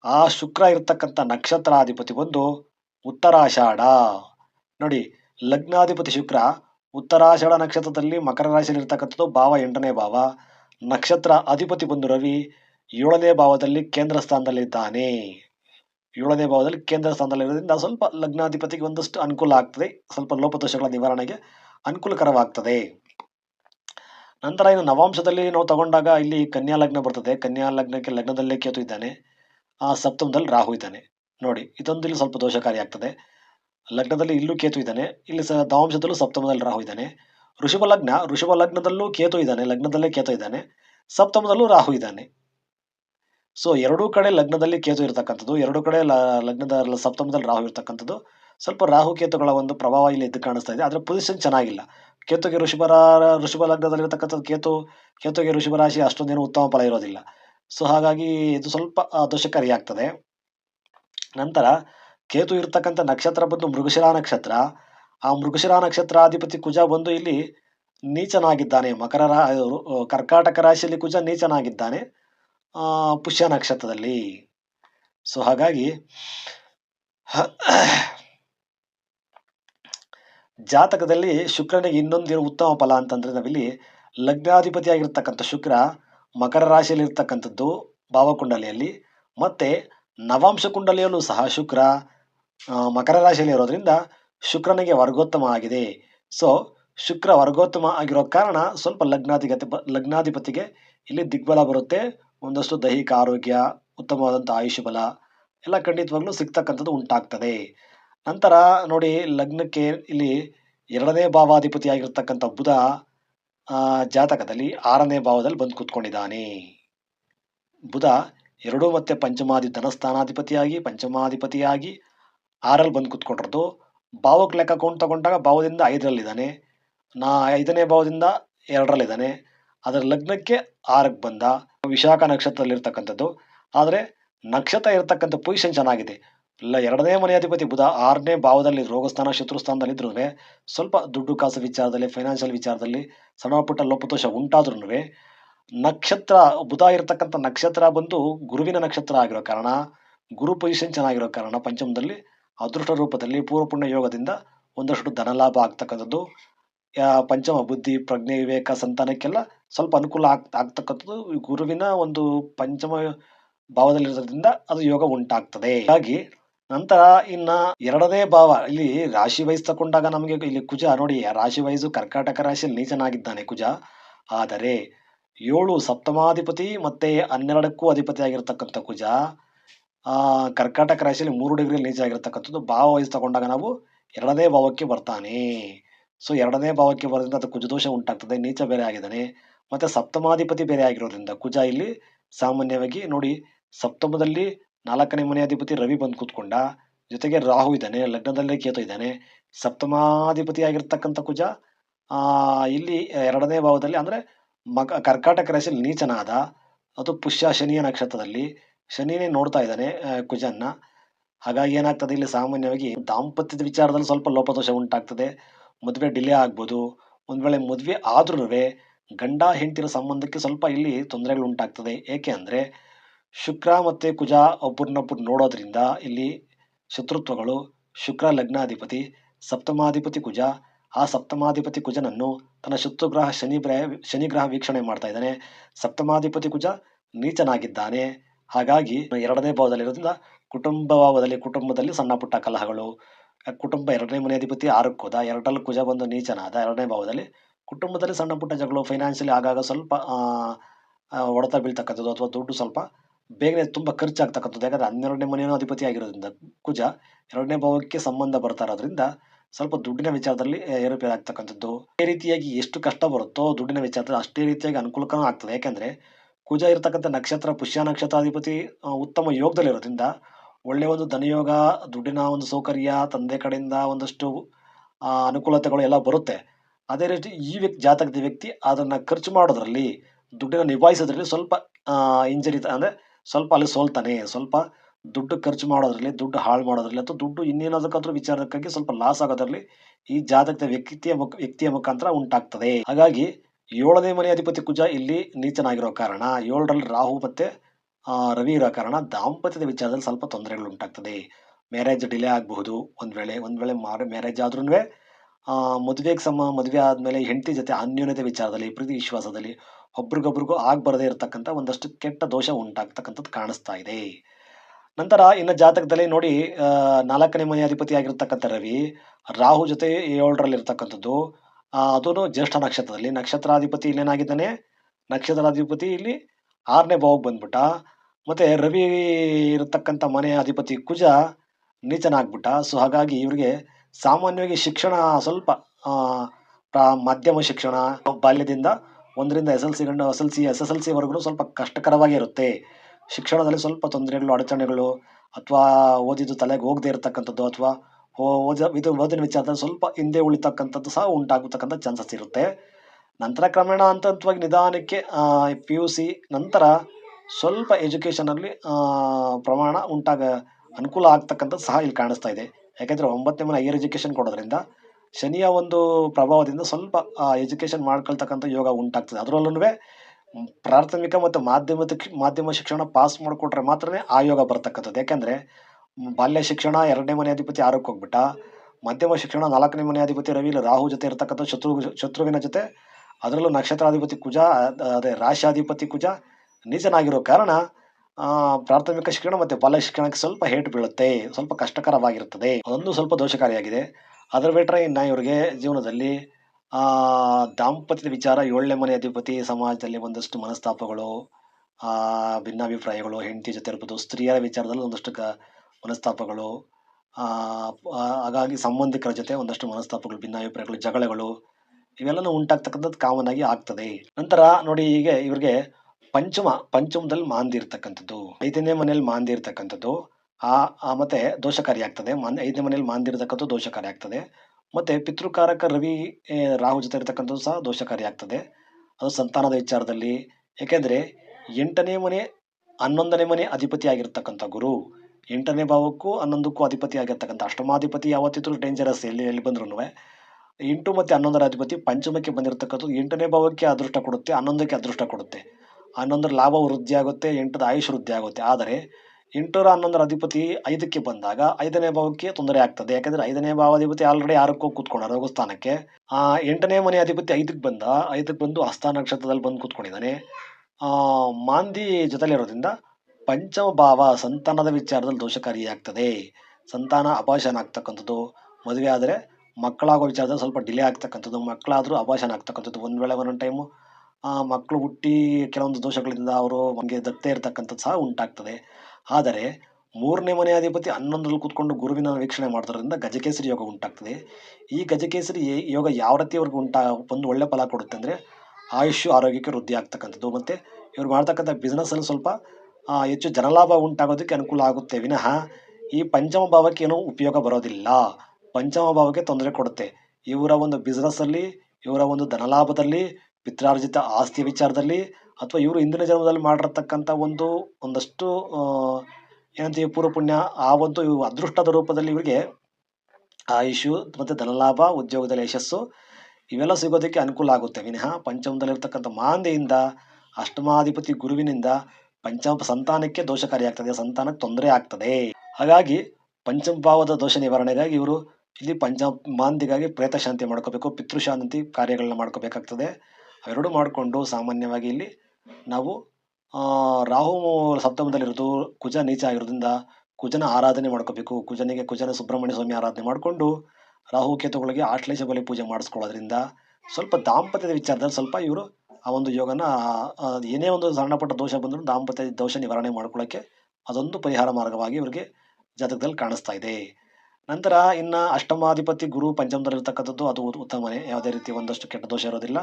ಆ ಶುಕ್ರ ಇರತಕ್ಕಂಥ ನಕ್ಷತ್ರಾಧಿಪತಿ ಬಂದು ಉತ್ತರಾಷಾಢ. ನೋಡಿ, ಲಗ್ನಾಧಿಪತಿ ಶುಕ್ರ ಉತ್ತರಾಷಾಢ ನಕ್ಷತ್ರದಲ್ಲಿ ಮಕರ ರಾಶಿಯಲ್ಲಿ ಇರ್ತಕ್ಕಂಥದ್ದು ಭಾವ ಎಂಟನೇ ಭಾವ. ನಕ್ಷತ್ರ ಅಧಿಪತಿ ಬಂದು ರವಿ, ಏಳನೇ ಭಾವದಲ್ಲಿ ಕೇಂದ್ರ ಸ್ಥಾನದಲ್ಲಿದ್ದಾನೆ. ಏಳನೇ ಭಾವದಲ್ಲಿ ಕೇಂದ್ರ ಸ್ಥಾನದಲ್ಲಿರೋದ್ರಿಂದ ಸ್ವಲ್ಪ ಲಗ್ನಾಧಿಪತಿಗೆ ಒಂದಷ್ಟು ಅನುಕೂಲ ಆಗ್ತದೆ. ಸ್ವಲ್ಪ ಲೋಪದೋಷಗಳ ನಿವಾರಣೆಗೆ ಅನುಕೂಲಕರವಾಗ್ತದೆ. ನಂತರ ಇನ್ನು ನವಾಂಶದಲ್ಲಿ ನಾವು ತಗೊಂಡಾಗ ಇಲ್ಲಿ ಕನ್ಯಾ ಲಗ್ನ ಬರ್ತದೆ. ಕನ್ಯಾ ಲಗ್ನಕ್ಕೆ ಲಗ್ನದಲ್ಲೇ ಕೇತು ಇದ್ದಾನೆ. ಆ ಸಪ್ತಮದಲ್ಲಿ ರಾಹು ಇದ್ದಾನೆ. ನೋಡಿ, ಇದೊಂದಿಲ್ಲಿ ಸ್ವಲ್ಪ ದೋಷಕಾರಿ ಆಗ್ತದೆ. ಲಗ್ನದಲ್ಲಿ ಇಲ್ಲೂ ಕೇತು ಇದ್ದಾನೆ. ಇಲ್ಲಿ ಸಹ ದಾವಂಶದಲ್ಲೂ ಸಪ್ತಮದಲ್ಲಿ ರಾಹು ಇದ್ದಾನೆ. ಋಷಭ ಲಗ್ನ ಋಷಭ ಲಗ್ನದಲ್ಲೂ ಕೇತು ಇದ್ದಾನೆ. ಲಗ್ನದಲ್ಲೇ ಕೇತು ಇದ್ದಾನೆ. ಸಪ್ತಮದಲ್ಲೂ ರಾಹು ಇದ್ದಾನೆ. ಸೊ ಎರಡೂ ಕಡೆ ಲಗ್ನದಲ್ಲಿ ಕೇತು ಇರತಕ್ಕಂಥದ್ದು. ಎರಡೂ ಕಡೆ ಲಗ್ನದ ಸಪ್ತಮದಲ್ಲಿ ರಾಹು ಇರತಕ್ಕಂಥದ್ದು. ಸ್ವಲ್ಪ ರಾಹು ಕೇತುಗಳ ಒಂದು ಪ್ರಭಾವ ಇಲ್ಲಿ ಎದ್ದು ಕಾಣಿಸ್ತಾ ಇದೆ. ಆದರೆ ಪೊಸಿಷನ್ ಚೆನ್ನಾಗಿಲ್ಲ. ಕೇತುಗೆ ಋಷಭ ರಾ- ಋಷಭ ಲಗ್ನದಲ್ಲಿರ್ತಕ್ಕಂಥದ್ದು ಕೇತು. ಕೇತುಗೆ ಋಷಭ ರಾಶಿ ಅಷ್ಟೊಂದೇನು ಉತ್ತಮ ಫಲ ಇರೋದಿಲ್ಲ. ಸೊ ಹಾಗಾಗಿ ಇದು ಸ್ವಲ್ಪ ದೋಷಕಾರಿಯಾಗ್ತದೆ. ನಂತರ ಕೇತು ಇರತಕ್ಕಂಥ ನಕ್ಷತ್ರ ಬಂದು ಮೃಗಶಿರಾ ನಕ್ಷತ್ರ. ಆ ಮೃಗಶಿರಾ ನಕ್ಷತ್ರಾಧಿಪತಿ ಕುಜ ಬಂದು ಇಲ್ಲಿ ನೀಚನಾಗಿದ್ದಾನೆ. ಮಕರ ಕರ್ಕಾಟಕ ರಾಶಿಯಲ್ಲಿ ಕುಜ ನೀಚನಾಗಿದ್ದಾನೆ. ಪುಷ್ಯ ನಕ್ಷತ್ರದಲ್ಲಿ. ಸೊ ಹಾಗಾಗಿ ಜಾತಕದಲ್ಲಿ ಶುಕ್ರನಿಗೆ ಇನ್ನೊಂದು ಉತ್ತಮ ಫಲ ಅಂತಂದ್ರೆ ನಾವಿಲ್ಲಿ ಲಗ್ನಾಧಿಪತಿಯಾಗಿರ್ತಕ್ಕಂಥ ಶುಕ್ರ, ಮಕರ ರಾಶಿಯಲ್ಲಿ ಭಾವಕುಂಡಲಿಯಲ್ಲಿ. ಮತ್ತೆ ನವಾಂಶ ಕುಂಡಲಿಯಲ್ಲೂ ಸಹ ಶುಕ್ರ ಮಕರ ರಾಶಿಯಲ್ಲಿ ಇರೋದ್ರಿಂದ ಶುಕ್ರನಿಗೆ ವರ್ಗೋತ್ತಮ ಆಗಿದೆ. ಸೊ ಶುಕ್ರ ವರ್ಗೋತ್ತಮ ಆಗಿರೋ ಕಾರಣ ಸ್ವಲ್ಪ ಲಗ್ನಾಧಿಗತಿ ಲಗ್ನಾಧಿಪತಿಗೆ ಇಲ್ಲಿ ದಿಗ್ಬಲ ಬರುತ್ತೆ. ಒಂದಷ್ಟು ದೈಹಿಕ ಆರೋಗ್ಯ, ಉತ್ತಮವಾದಂಥ ಆಯುಷ್ಯ ಬಲ ಎಲ್ಲ ಖಂಡಿತವಾಗ್ಲೂ ಸಿಗ್ತಕ್ಕಂಥದ್ದು ಉಂಟಾಗ್ತದೆ. ನಂತರ ನೋಡಿ ಲಗ್ನಕ್ಕೆ ಇಲ್ಲಿ ಎರಡನೇ ಭಾವಾಧಿಪತಿ ಆಗಿರ್ತಕ್ಕಂಥ ಬುಧ ಜಾತಕದಲ್ಲಿ ಆರನೇ ಭಾವದಲ್ಲಿ ಬಂದು ಕೂತ್ಕೊಂಡಿದ್ದಾನೆ. ಬುಧ ಎರಡು ಮತ್ತೆ ಪಂಚಮಾಧಿ ಧನಸ್ಥಾನಾಧಿಪತಿಯಾಗಿ, ಪಂಚಮಾಧಿಪತಿಯಾಗಿ ಆರಲ್ಲಿ ಬಂದು ಕೂತ್ಕೊಂಡಿರೋದು. ಭಾವಕ್ಕೆ ಲೆಕ್ಕ ಕೌಂಟ್ ತಗೊಂಡಾಗ ಭಾವದಿಂದ ಐದರಲ್ಲಿದ್ದಾನೆ ನಾ ಐದನೇ ಭಾವದಿಂದ ಎರಡರಲ್ಲಿದ್ದಾನೆ ಅದರ ಲಗ್ನಕ್ಕೆ ಆರಕ್ಕೆ ಬಂದ. ವಿಶಾಖ ನಕ್ಷತ್ರದಲ್ಲಿರ್ತಕ್ಕಂಥದ್ದು ಆದರೆ ನಕ್ಷತ್ರ ಇರತಕ್ಕಂಥ ಪೊಸಿಷನ್ ಚೆನ್ನಾಗಿದೆ. ಇಲ್ಲ ಎರಡನೇ ಮನೆ ಅಧಿಪತಿ ಬುಧ ಆರನೇ ಭಾವದಲ್ಲಿ ರೋಗಸ್ಥಾನ ಶತ್ರುಸ್ಥಾನದಲ್ಲಿದ್ದರೂ ಸ್ವಲ್ಪ ದುಡ್ಡು ಕಾಸು ವಿಚಾರದಲ್ಲಿ ಫೈನಾನ್ಷಿಯಲ್ ವಿಚಾರದಲ್ಲಿ ಸಣ್ಣ ಪುಟ್ಟ ಲೋಪದೋಷ ಉಂಟಾದ್ರೂ ನಕ್ಷತ್ರ, ಬುಧ ಇರತಕ್ಕಂಥ ನಕ್ಷತ್ರ ಬಂದು ಗುರುವಿನ ನಕ್ಷತ್ರ ಆಗಿರೋ ಕಾರಣ, ಗುರು ಪೊಸಿಷನ್ ಚೆನ್ನಾಗಿರೋ ಕಾರಣ, ಪಂಚಮದಲ್ಲಿ ಅದೃಷ್ಟ ರೂಪದಲ್ಲಿ ಪೂರ್ವಪುಣ್ಯ ಯೋಗದಿಂದ ಒಂದಷ್ಟು ಧನಲಾಭ ಆಗ್ತಕ್ಕಂಥದ್ದು. ಪಂಚಮ ಬುದ್ಧಿ, ಪ್ರಜ್ಞೆ, ವಿವೇಕ, ಸಂತಾನಕ್ಕೆಲ್ಲ ಸ್ವಲ್ಪ ಅನುಕೂಲ ಆಗ್, ಆಗ್ತಕ್ಕಂಥದ್ದು. ಗುರುವಿನ ಒಂದು ಪಂಚಮ ಭಾವದಲ್ಲಿರೋದ್ರಿಂದ ಅದು ಯೋಗ ಉಂಟಾಗ್ತದೆ. ಹಾಗಾಗಿ ನಂತರ ಇನ್ನ ಎರಡನೇ ಭಾವ, ಇಲ್ಲಿ ರಾಶಿ ವೈಸ್ ತಗೊಂಡಾಗ ನಮಗೆ ಇಲ್ಲಿ ಕುಜ ನೋಡಿ, ರಾಶಿ ವೈಸು ಕರ್ಕಾಟಕ ರಾಶಿಯಲ್ಲಿ ನೀಚನಾಗಿದ್ದಾನೆ ಕುಜ. ಆದರೆ ಏಳು ಸಪ್ತಮಾಧಿಪತಿ ಮತ್ತೆ ಹನ್ನೆರಡಕ್ಕೂ ಅಧಿಪತಿ ಆಗಿರ್ತಕ್ಕಂಥ ಕುಜ. ಕರ್ಕಾಟಕ ರಾಶಿಯಲ್ಲಿ ಮೂರು ಡಿಗ್ರಿ ನೀಚ ಆಗಿರ್ತಕ್ಕಂಥದ್ದು ಭಾವ ವಯಸ್ಸು ತಗೊಂಡಾಗ ನಾವು ಎರಡನೇ ಭಾವಕ್ಕೆ ಬರ್ತಾನೆ. ಸೊ ಎರಡನೇ ಭಾವಕ್ಕೆ ಬರೋದ್ರಿಂದ ಅದು ಕುಜದೋಷ ಉಂಟಾಗ್ತದೆ, ನೀಚ ಬೇರೆ ಆಗಿದ್ದಾನೆ. ಮತ್ತೆ ಸಪ್ತಮಾಧಿಪತಿ ಬೇರೆ ಆಗಿರೋದ್ರಿಂದ ಕುಜ ಇಲ್ಲಿ ಸಾಮಾನ್ಯವಾಗಿ ನೋಡಿ ಸಪ್ತಮದಲ್ಲಿ ನಾಲ್ಕನೇ ಮನೆ ಅಧಿಪತಿ ರವಿ ಬಂದು ಕೂತ್ಕೊಂಡ. ಜೊತೆಗೆ ರಾಹು ಇದ್ದಾನೆ, ಲಗ್ನದಲ್ಲೇ ಕೇತು ಇದ್ದಾನೆ. ಸಪ್ತಮಾಧಿಪತಿ ಆಗಿರ್ತಕ್ಕಂಥ ಕುಜ ಇಲ್ಲಿ ಎರಡನೇ ಭಾವದಲ್ಲಿ ಅಂದ್ರೆ ಮಕ ಕರ್ಕಾಟಕ ರಾಶಿಯಲ್ಲಿ ನೀಚನಾದ, ಅದು ಪುಷ್ಯ ಶನಿಯ ನಕ್ಷತ್ರದಲ್ಲಿ. ಶನಿನೇ ನೋಡ್ತಾ ಇದ್ದಾನೆ ಕುಜನ್ನ. ಹಾಗಾಗಿ ಏನಾಗ್ತದೆ, ಇಲ್ಲಿ ಸಾಮಾನ್ಯವಾಗಿ ದಾಂಪತ್ಯದ ವಿಚಾರದಲ್ಲಿ ಸ್ವಲ್ಪ ಲೋಪದೋಷ ಉಂಟಾಗ್ತದೆ. ಮದುವೆ ಡಿಲೇ ಆಗ್ಬೋದು. ಒಂದು ವೇಳೆ ಮದುವೆ ಆದ್ರೂ ಗಂಡ ಹೆಂಡತಿರ ಸಂಬಂಧಕ್ಕೆ ಸ್ವಲ್ಪ ಇಲ್ಲಿ ತೊಂದರೆಗಳು ಉಂಟಾಗ್ತದೆ. ಏಕೆ ಅಂದರೆ, ಶುಕ್ರ ಮತ್ತು ಕುಜ ಒಬ್ಬರನ್ನೊಬ್ಬರು ನೋಡೋದ್ರಿಂದ ಇಲ್ಲಿ ಶತ್ರುತ್ವಗಳು, ಶುಕ್ರ ಲಗ್ನಾಧಿಪತಿ, ಸಪ್ತಮಾಧಿಪತಿ ಕುಜ. ಆ ಸಪ್ತಮಾಧಿಪತಿ ಕುಜನನ್ನು ತನ್ನ ಶತ್ರುಗ್ರಹ ಶನಿ ಶನಿಗ್ರಹ ವೀಕ್ಷಣೆ ಮಾಡ್ತಾ ಇದ್ದಾನೆ. ಸಪ್ತಮಾಧಿಪತಿ ಕುಜ ನೀಚನಾಗಿದ್ದಾನೆ. ಹಾಗಾಗಿ ಎರಡನೇ ಭಾವದಲ್ಲಿರೋದ್ರಿಂದ ಕುಟುಂಬ ಭಾವದಲ್ಲಿ ಕುಟುಂಬದಲ್ಲಿ ಸಣ್ಣ ಪುಟ್ಟ ಕಲಹಗಳು, ಕುಟುಂಬ ಎರಡನೇ ಮನೆ ಅಧಿಪತಿ ಆರಕ್ಕೆ ಹೋದ ಎರಡರಲ್ಲಿ ಕುಜ ಬಂದು ನೀಚನಾದ, ಎರಡನೇ ಭಾವದಲ್ಲಿ ಕುಟುಂಬದಲ್ಲಿ ಸಣ್ಣ ಪುಟ್ಟ ಜಗಳು ಫೈನಾನ್ಷಿಯಲಿ ಆಗಾಗ ಸ್ವಲ್ಪ ಹೊಡೆತ ಬೀಳ್ತಕ್ಕಂಥದ್ದು ಅಥವಾ ದುಡ್ಡು ಸ್ವಲ್ಪ ಬೇಗನೆ ತುಂಬ ಖರ್ಚಾಗ್ತಕ್ಕಂಥದ್ದು. ಯಾಕಂದ್ರೆ ಹನ್ನೆರಡನೇ ಮನೆಯೂ ಅಧಿಪತಿ ಆಗಿರೋದ್ರಿಂದ ಕುಜ ಎರಡನೇ ಭಾವಕ್ಕೆ ಸಂಬಂಧ ಬರ್ತಾ ಇರೋದ್ರಿಂದ ಸ್ವಲ್ಪ ದುಡ್ಡಿನ ವಿಚಾರದಲ್ಲಿ ಏರುಪೇರಾಗ್ತಕ್ಕಂಥದ್ದು ಅದೇ ರೀತಿಯಾಗಿ ಎಷ್ಟು ಕಷ್ಟ ಬರುತ್ತೋ ದುಡ್ಡಿನ ವಿಚಾರದಲ್ಲಿ ಅಷ್ಟೇ ರೀತಿಯಾಗಿ ಅನುಕೂಲಕರ ಆಗ್ತದೆ. ಯಾಕೆಂದ್ರೆ ಕುಜ ಇರತಕ್ಕಂಥ ನಕ್ಷತ್ರ, ಪುಷ್ಯ ನಕ್ಷತ್ರಾಧಿಪತಿ ಉತ್ತಮ ಯೋಗದಲ್ಲಿರೋದ್ರಿಂದ ಒಳ್ಳೆಯ ಒಂದು ಧನಯೋಗ, ದುಡ್ಡಿನ ಒಂದು ಸೌಕರ್ಯ, ತಂದೆ ಕಡೆಯಿಂದ ಒಂದಷ್ಟು ಅನುಕೂಲತೆಗಳು ಎಲ್ಲ ಬರುತ್ತೆ. ಅದೇ ರೀತಿ ಈ ವ್ಯಕ್ತಿ, ಜಾತಕದ ವ್ಯಕ್ತಿ ಅದನ್ನು ಖರ್ಚು ಮಾಡೋದ್ರಲ್ಲಿ, ದುಡ್ಡಿನ ನಿಭಾಯಿಸೋದ್ರಲ್ಲಿ ಸ್ವಲ್ಪ ಇಂಜರಿ ಅಂದರೆ ಸ್ವಲ್ಪ ಅಲ್ಲಿ ಸೋಲ್ತಾನೆ. ಸ್ವಲ್ಪ ದುಡ್ಡು ಖರ್ಚು ಮಾಡೋದ್ರಲ್ಲಿ, ದುಡ್ಡು ಹಾಳು ಮಾಡೋದ್ರಲ್ಲಿ ಅಥವಾ ದುಡ್ಡು ಇನ್ನೇನೋದಕ್ಕಾದ್ರೂ ವಿಚಾರಕ್ಕಾಗಿ ಸ್ವಲ್ಪ ಲಾಸ್ ಆಗೋದ್ರಲ್ಲಿ ಈ ಜಾತಕದ ವ್ಯಕ್ತಿಯ ಮುಖ, ವ್ಯಕ್ತಿಯ ಮುಖಾಂತರ ಉಂಟಾಗ್ತದೆ. ಹಾಗಾಗಿ ಏಳನೇ ಮನೆ ಅಧಿಪತಿ ಕುಜ ಇಲ್ಲಿ ನೀಚನಾಗಿರೋ ಕಾರಣ. ಏಳರಲ್ಲಿ ರಾಹು ಮತ್ತೆ ರವಿ ಇರೋ ಕಾರಣ ದಾಂಪತ್ಯದ ವಿಚಾರದಲ್ಲಿ ಸ್ವಲ್ಪ ತೊಂದರೆಗಳು ಉಂಟಾಗ್ತದೆ. ಮ್ಯಾರೇಜ್ ಡಿಲೇ ಆಗಬಹುದು. ಒಂದು ವೇಳೆ ಒಂದು ವೇಳೆ ಮ್ಯಾರೇಜ್ ಆದ್ರೂ ಮದುವೆಗೆ ಸಮ, ಮದುವೆ ಆದ್ಮೇಲೆ ಹೆಂಡತಿ ಜೊತೆ ಅನ್ಯೋನ್ಯತೆ ವಿಚಾರದಲ್ಲಿ, ಪ್ರೀತಿ ವಿಶ್ವಾಸದಲ್ಲಿ ಒಬ್ರಿಗೊಬ್ರಿಗೂ ಆಗಬಾರದೇ ಬರದೇ ಇರತಕ್ಕಂಥ ಒಂದಷ್ಟು ಕೆಟ್ಟ ದೋಷ ಉಂಟಾಗ್ತಕ್ಕಂಥದ್ದು ಕಾಣಿಸ್ತಾ ಇದೆ. ನಂತರ ಇನ್ನು ಜಾತಕದಲ್ಲಿ ನೋಡಿ ನಾಲ್ಕನೇ ಮನೆ ಅಧಿಪತಿ ಆಗಿರ್ತಕ್ಕಂಥ ರವಿ, ರಾಹು ಜೊತೆ ಏಳರಲ್ಲಿ ಇರ್ತಕ್ಕಂಥದ್ದು ಅದೂ ಜ್ಯೇಷ್ಠ ನಕ್ಷತ್ರದಲ್ಲಿ. ನಕ್ಷತ್ರಾಧಿಪತಿ ಇಲ್ಲೇನಾಗಿದ್ದಾನೆ ನಕ್ಷತ್ರಾಧಿಪತಿ ಇಲ್ಲಿ ಆರನೇ ಭಾವಕ್ಕೆ ಬಂದ್ಬಿಟ್ಟ. ಮತ್ತೆ ರವಿ ಇರತಕ್ಕಂಥ ಮನೆ ಅಧಿಪತಿ ಕುಜ ನೀಚನಾಗ್ಬಿಟ್ಟ. ಸೊ ಹಾಗಾಗಿ ಇವರಿಗೆ ಸಾಮಾನ್ಯವಾಗಿ ಶಿಕ್ಷಣ ಸ್ವಲ್ಪ ಪ್ರಾ- ಮಾಧ್ಯಮ ಶಿಕ್ಷಣ, ಬಾಲ್ಯದಿಂದ ಒಂದರಿಂದ ಎಸ್ ಎಲ್ ಸಿ ಗಂಡು, S L C, S S L ಸಿವರೆಗೂ ಸ್ವಲ್ಪ ಕಷ್ಟಕರವಾಗಿ ಇರುತ್ತೆ. ಶಿಕ್ಷಣದಲ್ಲಿ ಸ್ವಲ್ಪ ತೊಂದರೆಗಳು, ಅಡಚಣೆಗಳು, ಅಥವಾ ಓದಿದ್ದು ತಲೆಗೆ ಹೋಗದೇ ಇರತಕ್ಕಂಥದ್ದು, ಅಥವಾ ಓದ ಇದು ಓದಿನ ವಿಚಾರದಲ್ಲಿ ಸ್ವಲ್ಪ ಹಿಂದೆ ಉಳಿತಕ್ಕಂಥದ್ದು ಸಹ ಉಂಟಾಗತಕ್ಕಂಥ ಚಾನ್ಸಸ್ ಇರುತ್ತೆ. ನಂತರ ಕ್ರಮೇಣ ಹಂತ ಹಂತವಾಗಿ ನಿಧಾನಕ್ಕೆ ಪಿ ಯು ಸಿ ನಂತರ ಸ್ವಲ್ಪ ಎಜುಕೇಷನಲ್ಲಿ ಪ್ರಮಾಣ ಉಂಟಾಗ ಅನುಕೂಲ ಆಗ್ತಕ್ಕಂಥದ್ದು ಸಹ ಇಲ್ಲಿ ಕಾಣಿಸ್ತಾ ಇದೆ. ಯಾಕೆಂದರೆ ಒಂಬತ್ತನೇ ಮನೆ ಹೈಯರ್ ಎಜುಕೇಷನ್ ಕೊಡೋದ್ರಿಂದ ಶನಿಯ ಒಂದು ಪ್ರಭಾವದಿಂದ ಸ್ವಲ್ಪ ಎಜುಕೇಷನ್ ಮಾಡ್ಕೊಳ್ತಕ್ಕಂಥ ಯೋಗ ಉಂಟಾಗ್ತದೆ. ಅದರಲ್ಲೂ ಪ್ರಾಥಮಿಕ ಮತ್ತು ಮಾಧ್ಯಮಿಕ ಮಾಧ್ಯಮ ಶಿಕ್ಷಣ ಪಾಸ್ ಮಾಡಿಕೊಟ್ರೆ ಮಾತ್ರನೇ ಆ ಯೋಗ ಬರ್ತಕ್ಕಂಥದ್ದು. ಯಾಕೆಂದರೆ ಬಾಲ್ಯ ಶಿಕ್ಷಣ ಎರಡನೇ ಮನೆ ಅಧಿಪತಿ ಆರಕ್ಕೆ ಹೋಗ್ಬಿಟ್ಟ. ಮಧ್ಯಮ ಶಿಕ್ಷಣ ನಾಲ್ಕನೇ ಮನೆ ಅಧಿಪತಿ ರವಿ ರಾಹು ಜೊತೆ ಇರತಕ್ಕಂಥ ಶತ್ರು, ಶತ್ರುವಿನ ಜೊತೆ. ಅದರಲ್ಲೂ ನಕ್ಷತ್ರಾಧಿಪತಿ ಕುಜ ಅದ್- ರಾಶಿಯಾಧಿಪತಿ ಕುಜ ನೀಚನಾಗಿರೋ ಕಾರಣ ಪ್ರಾಥಮಿಕ ಶಿಕ್ಷಣ ಮತ್ತು ಬಾಲ್ಯ ಶಿಕ್ಷಣಕ್ಕೆ ಸ್ವಲ್ಪ ಹೇಟು ಬೀಳುತ್ತೆ, ಸ್ವಲ್ಪ ಕಷ್ಟಕರವಾಗಿರುತ್ತದೆ. ಅದೊಂದು ಸ್ವಲ್ಪ ದೋಷಕಾರಿಯಾಗಿದೆ. ಅದರ ಬಿಟ್ಟರೆ ಇನ್ನು ಇವರಿಗೆ ಜೀವನದಲ್ಲಿ ದಾಂಪತ್ಯದ ವಿಚಾರ ಏಳನೇ ಮನೆ ಅಧಿಪತಿ ಸಮಾಜದಲ್ಲಿ ಒಂದಷ್ಟು ಮನಸ್ತಾಪಗಳು ಭಿನ್ನಾಭಿಪ್ರಾಯಗಳು, ಹೆಂಡತಿ ಜೊತೆ ಇರ್ಬೋದು, ಸ್ತ್ರೀಯರ ವಿಚಾರದಲ್ಲಿ ಒಂದಷ್ಟು ಕ ಮನಸ್ತಾಪಗಳು ಹಾಗಾಗಿ ಸಂಬಂಧಿಕರ ಜೊತೆ ಒಂದಷ್ಟು ಮನಸ್ತಾಪಗಳು, ಭಿನ್ನಾಭಿಪ್ರಾಯಗಳು, ಜಗಳಗಳು, ಇವೆಲ್ಲನೂ ಉಂಟಾಗ್ತಕ್ಕಂಥದ್ದು ಕಾಮನ್ ಆಗಿ ಆಗ್ತದೆ. ನಂತರ ನೋಡಿ ಹೀಗೆ ಇವ್ರಿಗೆ ಪಂಚಮ, ಪಂಚಮದಲ್ಲಿ ಮಾಂದಿ ಇರ್ತಕ್ಕಂಥದ್ದು. ಐದನೇ ಮನೆಯಲ್ಲಿ ಮಾಂದಿ ಇರ್ತಕ್ಕಂಥದ್ದು. ಆ ಮತ್ತೆ ದೋಷಕಾರಿ ಆಗ್ತದೆ. ಮಾನ್ ಐದನೇ ಮನೆಯಲ್ಲಿ ಮಾಂದಿ ಇರ್ತಕ್ಕಂಥದ್ದು ದೋಷಕಾರಿ ಆಗ್ತದೆ. ಮತ್ತೆ ಪಿತೃಕಾರಕ ರವಿ ರಾಹು ಜೊತೆ ಇರತಕ್ಕಂಥದ್ದು ಸಹ ದೋಷಕಾರಿ ಆಗ್ತದೆ. ಅದು ಸಂತಾನದ ವಿಚಾರದಲ್ಲಿ. ಯಾಕೆಂದ್ರೆ ಎಂಟನೇ ಮನೆ, ಹನ್ನೊಂದನೇ ಮನೆ ಅಧಿಪತಿ ಆಗಿರ್ತಕ್ಕಂಥ ಗುರು. ಎಂಟನೇ ಭಾವಕ್ಕೂ ಹನ್ನೊಂದಕ್ಕೂ ಅಧಿಪತಿ ಆಗಿರ್ತಕ್ಕಂಥ ಅಷ್ಟಮಾಧಿಪತಿ ಯಾವತ್ತಿದ್ರು ಡೇಂಜರಸ್ ಎಲ್ಲಿ ಎಲ್ಲಿ ಬಂದ್ರು ಎಂಟು ಮತ್ತೆ ಹನ್ನೊಂದರ ಅಧಿಪತಿ ಪಂಚಮಕ್ಕೆ ಬಂದಿರತಕ್ಕಂಥದ್ದು ಎಂಟನೇ ಭಾವಕ್ಕೆ ಅದೃಷ್ಟ ಕೊಡುತ್ತೆ, ಹನ್ನೊಂದಕ್ಕೆ ಅದೃಷ್ಟ ಕೊಡುತ್ತೆ. ಹನ್ನೊಂದರ ಲಾಭ ವೃದ್ಧಿ ಆಗುತ್ತೆ ಎಂಟದ ಆಯುಷ್ ವೃದ್ಧಿ ಆಗುತ್ತೆ. ಆದರೆ ಎಂಟರ ಹನ್ನೊಂದರ ಅಧಿಪತಿ ಐದಕ್ಕೆ ಬಂದಾಗ ಐದನೇ ಭಾವಕ್ಕೆ ತೊಂದರೆ ಆಗ್ತದೆ. ಯಾಕಂದ್ರೆ ಐದನೇ ಭಾವಾಧಿಪತಿ ಆಲ್ರೆಡಿ ಆರಕ್ಕೋ ಕೂತ್ಕೊಂಡ ರೋಗ ಸ್ಥಾನಕ್ಕೆ. ಆ, ಎಂಟನೇ ಮನೆ ಅಧಿಪತಿ ಐದಕ್ಕೆ ಬಂದ, ಐದಕ್ಕೆ ಬಂದು ಹಸ್ತ ನಕ್ಷತ್ರದಲ್ಲಿ ಬಂದು ಕೂತ್ಕೊಂಡಿದ್ದಾನೆ. ಮಾಂದಿ ಜೊತೆಲಿರೋದ್ರಿಂದ ಪಂಚಮ ಭಾವ ಸಂತಾನದ ವಿಚಾರದಲ್ಲಿ ದೋಷಕಾರಿಯಾಗ್ತದೆ. ಸಂತಾನ ಅಪಾಶನ ಆಗ್ತಕ್ಕಂಥದ್ದು. ಮದುವೆ ಆದರೆ ಮಕ್ಕಳಾಗೋ ವಿಚಾರದಲ್ಲಿ ಸ್ವಲ್ಪ ಡಿಲೇ ಆಗ್ತಕ್ಕಂಥದ್ದು. ಮಕ್ಕಳಾದರೂ ಅಪಾಶನ ಆಗ್ತಕ್ಕಂಥದ್ದು. ಒಂದು ವೇಳೆ ಒಂದೊಂದು ಟೈಮು ಮಕ್ಕಳು ಹುಟ್ಟಿ ಕೆಲವೊಂದು ದೋಷಗಳಿಂದ ಅವರು ನಮಗೆ ದತ್ತೆ ಇರತಕ್ಕಂಥದ್ದು ಸಹ ಉಂಟಾಗ್ತದೆ. ಆದರೆ ಮೂರನೇ ಮನೆ ಅಧಿಪತಿ ಹನ್ನೊಂದರಲ್ಲಿ ಕೂತ್ಕೊಂಡು ಗುರುವಿನ ವೀಕ್ಷಣೆ ಮಾಡೋದ್ರಿಂದ ಗಜಕೇಸರಿ ಯೋಗ ಉಂಟಾಗ್ತದೆ. ಈ ಗಜಕೇಸರಿ ಯೋಗ ಯಾವ ರೀತಿಯವರೆಗೂ ಉಂಟಾ ಒಂದು ಒಳ್ಳೆ ಫಲ ಕೊಡುತ್ತೆ ಅಂದರೆ ಆಯುಷ್ಯು ಆರೋಗ್ಯಕ್ಕೆ ವೃದ್ಧಿ ಆಗ್ತಕ್ಕಂಥದ್ದು ಮತ್ತು ಇವ್ರು ಮಾಡ್ತಕ್ಕಂಥ ಬಿಸ್ನೆಸ್ಸಲ್ಲಿ ಸ್ವಲ್ಪ ಹೆಚ್ಚು ಜನಲಾಭ ಉಂಟಾಗೋದಕ್ಕೆ ಅನುಕೂಲ ಆಗುತ್ತೆ. ವಿನಃ ಈ ಪಂಚಮ ಭಾವಕ್ಕೆ ಏನೂ ಉಪಯೋಗ ಬರೋದಿಲ್ಲ. ಪಂಚಮ ಭಾವಕ್ಕೆ ತೊಂದರೆ ಕೊಡುತ್ತೆ. ಇವರ ಒಂದು ಬಿಸ್ನೆಸ್ಸಲ್ಲಿ ಇವರ ಒಂದು ಧನಲಾಭದಲ್ಲಿ, ಪಿತ್ರಾರ್ಜಿತ ಆಸ್ತಿ ವಿಚಾರದಲ್ಲಿ, ಅಥವಾ ಇವರು ಹಿಂದಿನ ಜನ್ಮದಲ್ಲಿ ಮಾಡಿರತಕ್ಕಂಥ ಒಂದು, ಒಂದಷ್ಟು ಏನಂತೀವಿ ಪೂರ್ವ ಪುಣ್ಯ ಆ ಒಂದು ಅದೃಷ್ಟದ ರೂಪದಲ್ಲಿ ಇವರಿಗೆ ಆಯುಷು ಮತ್ತು ಧನಲಾಭ, ಉದ್ಯೋಗದಲ್ಲಿ ಯಶಸ್ಸು ಇವೆಲ್ಲ ಸಿಗೋದಕ್ಕೆ ಅನುಕೂಲ ಆಗುತ್ತೆ. ವಿನಃ ಪಂಚಮದಲ್ಲಿರ್ತಕ್ಕಂಥ ಮಾಂದೆಯಿಂದ ಅಷ್ಟಮಾಧಿಪತಿ ಗುರುವಿನಿಂದ ಪಂಚಮ ಸಂತಾನಕ್ಕೆ ದೋಷಕಾರಿಯಾಗ್ತದೆ, ಸಂತಾನಕ್ಕೆ ತೊಂದರೆ ಆಗ್ತದೆ. ಹಾಗಾಗಿ ಪಂಚಮ ಭಾವದ ದೋಷ ನಿವಾರಣೆಗಾಗಿ ಇವರು ಇಲ್ಲಿ ಪಂಚ ಮಾಂದಿಗಾಗಿ ಪ್ರೇತ ಶಾಂತಿ ಮಾಡ್ಕೋಬೇಕು ಪಿತೃಶಾಂತಿ ಕಾರ್ಯಗಳನ್ನ ಮಾಡ್ಕೋಬೇಕಾಗ್ತದೆ. ಅವೆರಡು ಮಾಡಿಕೊಂಡು ಸಾಮಾನ್ಯವಾಗಿ ಇಲ್ಲಿ ನಾವು ರಾಹು ಸಪ್ತಮದಲ್ಲಿರೋದು ಕುಜ ನೀಚ ಆಗಿರೋದ್ರಿಂದ ಕುಜನ ಆರಾಧನೆ ಮಾಡ್ಕೋಬೇಕು. ಕುಜನಿಗೆ ಕುಜನ ಸುಬ್ರಹ್ಮಣ್ಯ ಸ್ವಾಮಿ ಆರಾಧನೆ ಮಾಡಿಕೊಂಡು ರಾಹು ಕೇತುಗಳಿಗೆ ಆಶ್ಲೇಷ ಬಲಿ ಪೂಜೆ ಮಾಡಿಸ್ಕೊಳ್ಳೋದ್ರಿಂದ ಸ್ವಲ್ಪ ದಾಂಪತ್ಯದ ವಿಚಾರದಲ್ಲಿ ಸ್ವಲ್ಪ ಇವರು ಆ ಒಂದು ಯೋಗನ ಏನೇ ಒಂದು ಸಣ್ಣ ಪುಟ್ಟ ದೋಷ ಬಂದರೂ ದಾಂಪತ್ಯ ದೋಷ ನಿವಾರಣೆ ಮಾಡ್ಕೊಳ್ಳೋಕ್ಕೆ ಅದೊಂದು ಪರಿಹಾರ ಮಾರ್ಗವಾಗಿ ಇವರಿಗೆ ಜಾತಕದಲ್ಲಿ ಕಾಣಿಸ್ತಾ ಇದೆ. ನಂತರ ಇನ್ನು ಅಷ್ಟಮಾಧಿಪತಿ ಗುರು ಪಂಚಮದಲ್ಲಿರ್ತಕ್ಕಂಥದ್ದು ಅದು ಉತ್- ಉತ್ತಮನೇ. ಯಾವುದೇ ರೀತಿ ಒಂದಷ್ಟು ಕೆಟ್ಟ ದೋಷ ಇರೋದಿಲ್ಲ.